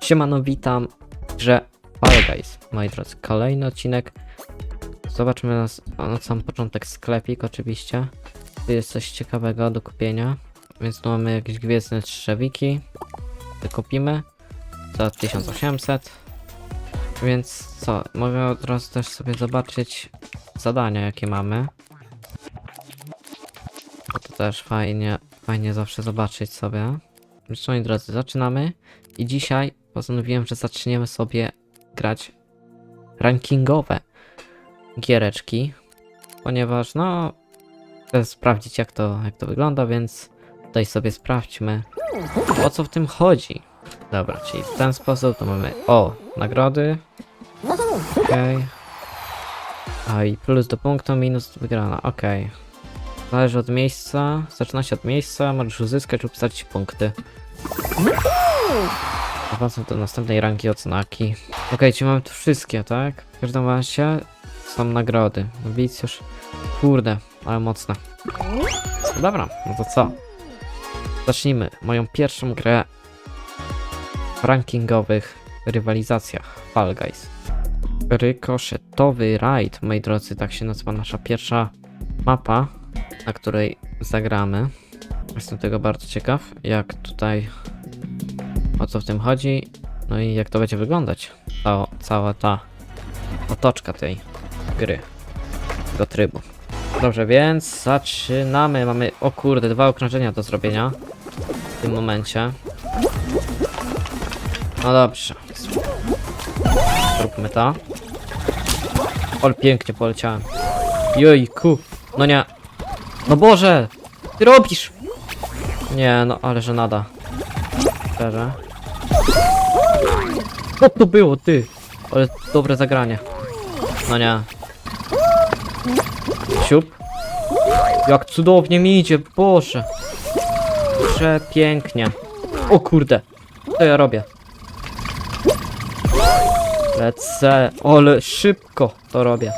Siemano, witam w grze Fall Guys. Moi drodzy, kolejny odcinek. Zobaczmy na, na sam początek sklepik oczywiście. Tu jest coś ciekawego do kupienia. Więc tu mamy jakieś gwiezdne trzewiki. Wykupimy. Za 1800. Więc co, mogę od razu też sobie zobaczyć zadania jakie mamy. To też fajnie, fajnie zawsze zobaczyć sobie. Więc moi drodzy, zaczynamy. I dzisiaj postanowiłem, że zaczniemy sobie grać rankingowe giereczki, ponieważ no chcę sprawdzić jak to, jak to wygląda, więc tutaj sobie sprawdźmy o co w tym chodzi. Dobra, czyli w ten sposób to mamy o nagrody. Okej. A i plus do punktu, minus wygrana. Okej. Zależy od miejsca. Zaczyna się od miejsca, możesz uzyskać lub stracić punkty. Awansem do następnej rangi odznaki. Okej, czyli mamy tu wszystkie, tak? W każdym razie są nagrody. Nowicjusz. Kurde, ale mocne. Dobra, no to co? Zacznijmy moją pierwszą grę w rankingowych rywalizacjach Fall Guys. Rykoszetowy rajd, moi drodzy, tak się nazywa nasza pierwsza mapa, na której zagramy. Jestem tego bardzo ciekaw, jak tutaj o co w tym chodzi, no i jak to będzie wyglądać. Cała, cała ta otoczka tej gry, tego trybu. Dobrze, więc zaczynamy. Mamy, o kurde, dwa okrążenia do zrobienia w tym momencie. No dobrze. Zróbmy to. Ol, pięknie poleciałem. Jojku. No nie. No Boże! Ty robisz! Nie, no ale że nada. Szczerze. Co to było, ty? Ale dobre zagranie. No nie. Siup. Jak cudownie mi idzie, Boże. Przepięknie. O kurde. Co ja robię? Lecę. Ale szybko to robię.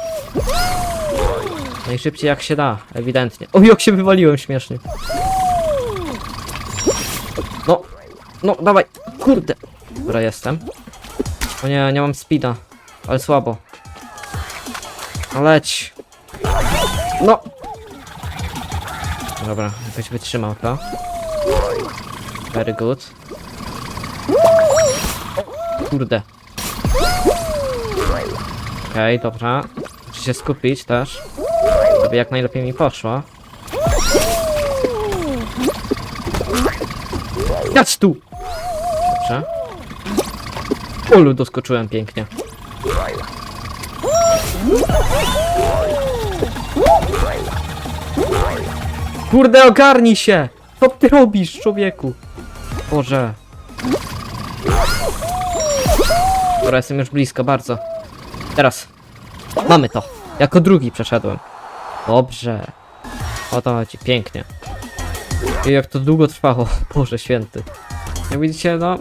Najszybciej jak się da, ewidentnie. O, jak się wywaliłem śmiesznie. No, no, dawaj, kurde. Dobra, jestem. O nie, nie mam speeda, ale słabo. No leć. No. Dobra, jakoś wytrzymał to. Very good. Kurde. Okej, dobra. Muszę się skupić też. Żeby jak najlepiej mi poszło. Jadź tu! Dobrze. Olu, doskoczyłem pięknie. Kurde, ogarnij się! Co ty robisz, człowieku? Boże. Dobra, jestem już blisko, bardzo. Teraz. Mamy to. Jako drugi przeszedłem. Dobrze. O to chodzi, pięknie. I jak to długo trwało, Boże święty. Jak widzicie, no,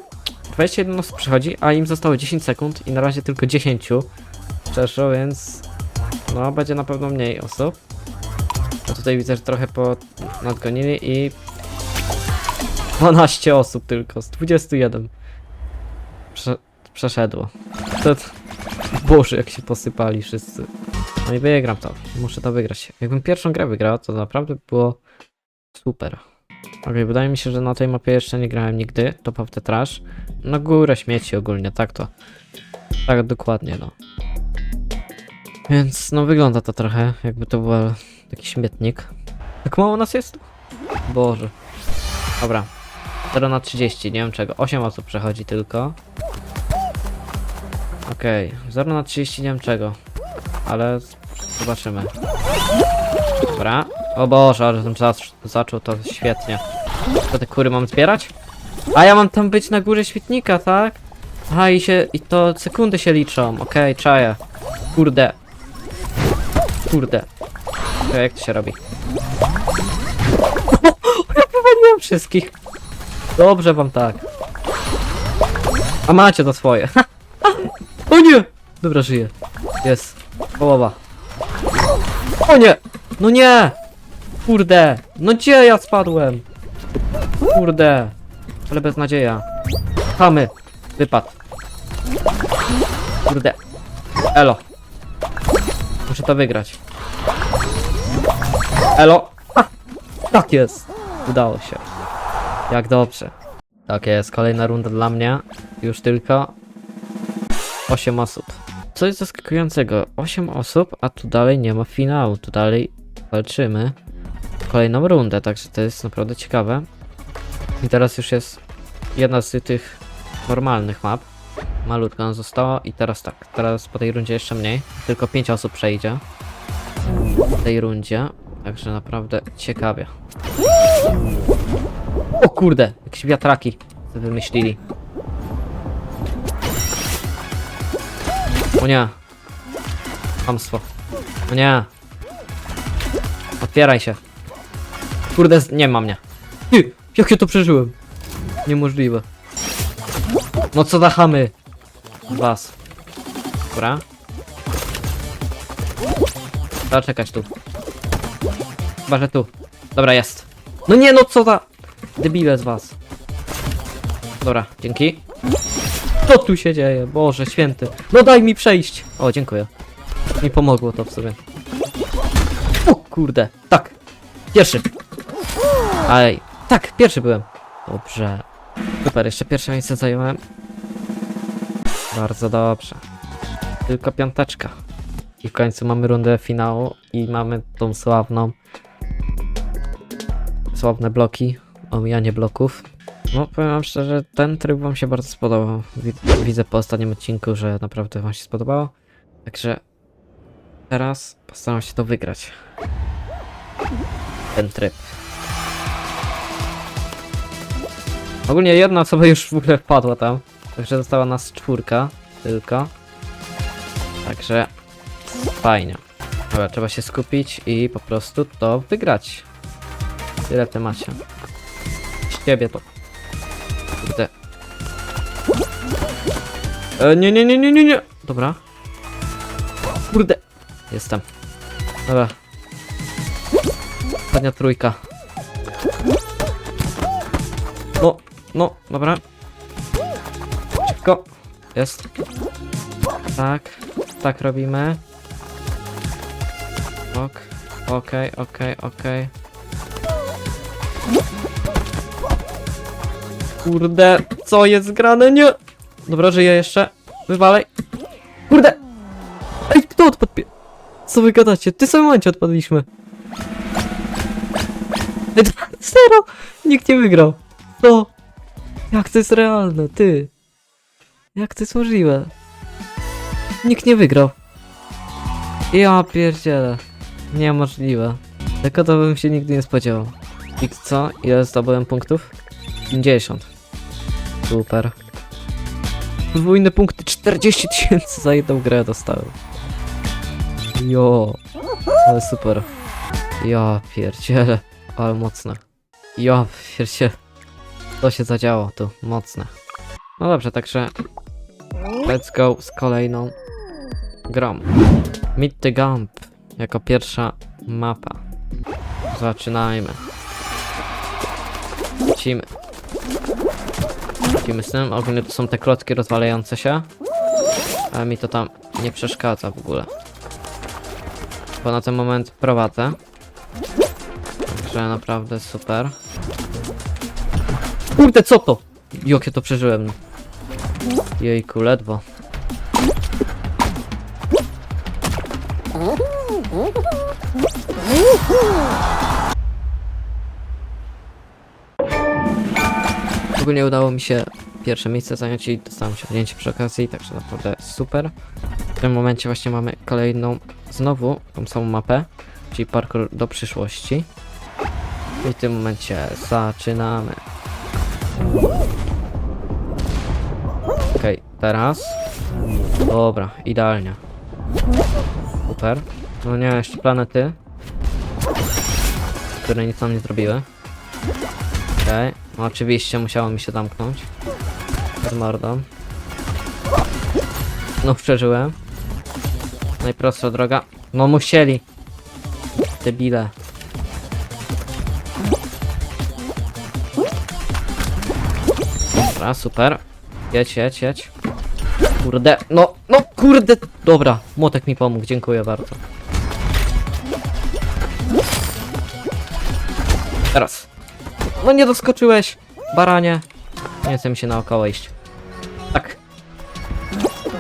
21 osób przechodzi, a im zostało 10 sekund i na razie tylko 10 przeszło, więc no, będzie na pewno mniej osób. A tutaj widzę, że trochę po nadgonili i 12 osób tylko, z 21 Prze przeszedło. To, Boże, jak się posypali wszyscy. No i wygram to. Muszę to wygrać. Jakbym pierwszą grę wygrał, to naprawdę było super. Okej, wydaje mi się, że na tej mapie jeszcze nie grałem nigdy. Top of the Trash. Na górę śmieci ogólnie, tak to. Tak dokładnie, no. Więc no wygląda to trochę, jakby to był taki śmietnik. Tak mało nas jest? Boże. Dobra. 0 na 30, nie wiem czego. 8 osób przechodzi tylko. Okej, 0 na 30, nie wiem czego. Ale zobaczymy. Dobra. O Boże, ale zac zaczął to świetnie. To te kury mam zbierać? A ja mam tam być na górze świetnika, tak? Aha, i się, i to sekundy się liczą. Okej, czaję. Kurde. Kurde. Okej, jak to się robi? ja wywaliłem wszystkich. Dobrze wam tak. A macie to swoje. o nie! Dobra, żyję. Jest. Połowa. O nie! No nie! Kurde! No gdzie ja spadłem? Kurde! Ale beznadzieja. Chamy! Wypadł. Kurde. Elo. Muszę to wygrać. Elo. Ha! Tak jest. Udało się. Jak dobrze. Tak jest, kolejna runda dla mnie. Już tylko 8 osób. Co jest zaskakującego? 8 osób, a tu dalej nie ma finału. Tu dalej walczymy kolejną rundę, także to jest naprawdę ciekawe. I teraz już jest jedna z tych normalnych map. Malutka nam została i teraz tak, teraz po tej rundzie jeszcze mniej. Tylko 5 osób przejdzie w tej rundzie, także naprawdę ciekawie. O kurde, jakieś wiatraki wymyślili. O nie. Hamstwo. O nie. Otwieraj się. Kurde, nie ma mnie. Ty, jak ja to przeżyłem? Niemożliwe. No co dachamy? Was. Dobra. Trzeba czekać tu. Chyba, że tu. Dobra, jest. No nie, no co za... Debile z was. Dobra, dzięki. Co tu się dzieje? Boże święty. No daj mi przejść. O, dziękuję. Mi pomogło to w sobie. O kurde. Tak. Pierwszy. Aj. Tak, pierwszy byłem. Dobrze. Super, jeszcze pierwsze miejsce zająłem. Bardzo dobrze. Tylko piąteczka. I w końcu mamy rundę finału i mamy tą sławną sławne bloki, omijanie bloków. No powiem wam szczerze, ten tryb wam się bardzo spodobał. Wi- Widzę po ostatnim odcinku, że naprawdę wam się spodobało. Także teraz postaram się to wygrać. Ten tryb. Ogólnie jedna osoba już w ogóle wpadła tam. Także została nas czwórka tylko. Także fajnie. Dobra, trzeba się skupić i po prostu to wygrać. Tyle w temacie. Z ciebie to. Kurde. E, nie, nie, nie, nie, nie, nie. Dobra. Kurde. Jestem. Dobra. Ostatnia trójka. No, no, dobra. Szybko. Jest. Tak, tak robimy. Ok, okej, okej, okej. Kurde, co jest grane? Nie! Dobra, żyję jeszcze. Wywalej. Kurde! Ej, kto odpadł? Co wy gadacie? Tym samym momencie odpadliśmy. Zero! Nikt nie wygrał. Co? Jak to jest realne, ty? Jak to jest możliwe? Nikt nie wygrał. Ja pierdzielę. Niemożliwe. Tego to bym się nigdy nie spodziewał. I co? Ile zdobyłem punktów? 50. Super. Podwójne punkty 40 tysięcy za jedną grę dostałem. Jo. Ale super. Ja pierdzielę. Ale mocne. Ja pierdzielę. To się zadziało tu. Mocne. No dobrze, także let's go z kolejną grą. Meet the Gump jako pierwsza mapa. Zaczynajmy. Lecimy. Lecimy z tym. Ogólnie to są te klocki rozwalające się. Ale mi to tam nie przeszkadza w ogóle. Bo na ten moment prowadzę. Także naprawdę super. Kurde, co to? Jakie to przeżyłem. Jejku, ledwo. Ogólnie udało mi się pierwsze miejsce zająć i dostałem osiągnięcie przy okazji, także naprawdę super. W tym momencie właśnie mamy kolejną, znowu tą samą mapę, czyli parkour do przyszłości. I w tym momencie zaczynamy. Okej, teraz. Dobra, idealnie. Super. No nie, jeszcze planety. Które nic nam nie zrobiły. Okej, no oczywiście musiało mi się zamknąć. Z mordą. No przeżyłem. Najprostsza droga. No musieli. Debile. Dobra, super. Jedź, jedź, jedź. Kurde, no, no kurde. Dobra, młotek mi pomógł, dziękuję bardzo. Teraz. No nie doskoczyłeś, baranie. Nie chcę mi się naokoło iść. Tak.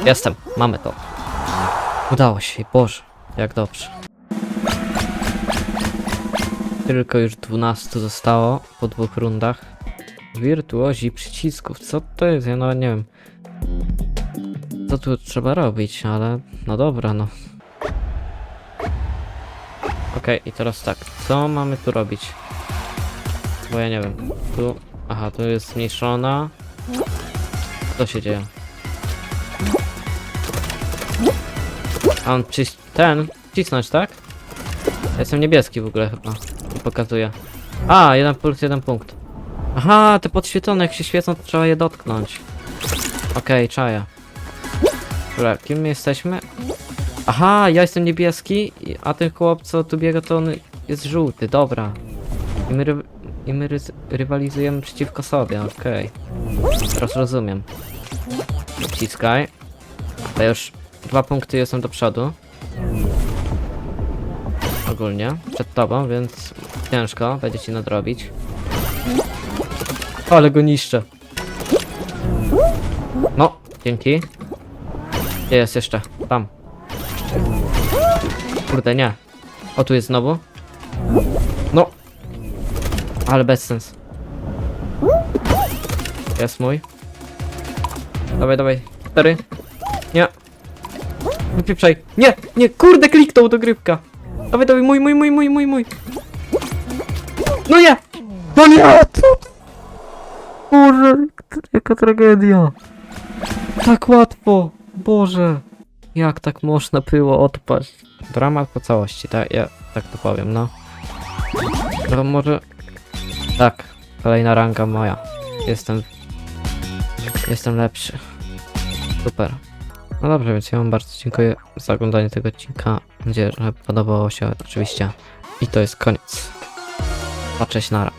Jestem, mamy to. Udało się, Boże, jak dobrze. Tylko już 12 zostało po dwóch rundach. Wirtuozi przycisków, co to jest? Ja no nie wiem. Co tu trzeba robić, ale no dobra, no. Okej, i teraz tak, co mamy tu robić? Bo ja nie wiem. Tu, aha, tu jest zmniejszona. Co się dzieje? A on czyś... ten? Cisnąć, tak? Ja jestem niebieski w ogóle chyba. Nie pokazuje. A, jeden punkt, jeden punkt. Aha, te podświetlone jak się świecą, to trzeba je dotknąć. Okej, czaja. Dobra, kim my jesteśmy? Aha, ja jestem niebieski, a ten chłop co tu biega to on jest żółty, dobra. I my, ry i my rys- rywalizujemy przeciwko sobie, okej. Teraz rozumiem. Wciskaj. To już dwa punkty jestem do przodu. Ogólnie, przed tobą, więc ciężko będzie ci nadrobić. Ale go niszczę. No, dzięki. Jest jeszcze? Tam. Kurde, nie. O, tu jest znowu. No. Ale bez sens. Jest mój. Dawaj, dawaj. Cztery. Nie. Wypieprzaj. Nie, nie, kurde, kliknął do grybka. Dawaj, dawaj, mój, mój, mój, mój, mój, mój. No nie! No nie! Boże, jaka tragedia. Tak łatwo. Boże. Jak tak można było odpaść? Dramat po całości, tak? Ja tak to powiem, no. No może... Tak. Kolejna ranga moja. Jestem... Jestem lepszy. Super. No dobrze, więc ja wam bardzo dziękuję za oglądanie tego odcinka. Mam nadzieję, że podobało się oczywiście. I to jest koniec. Patrzeć nara.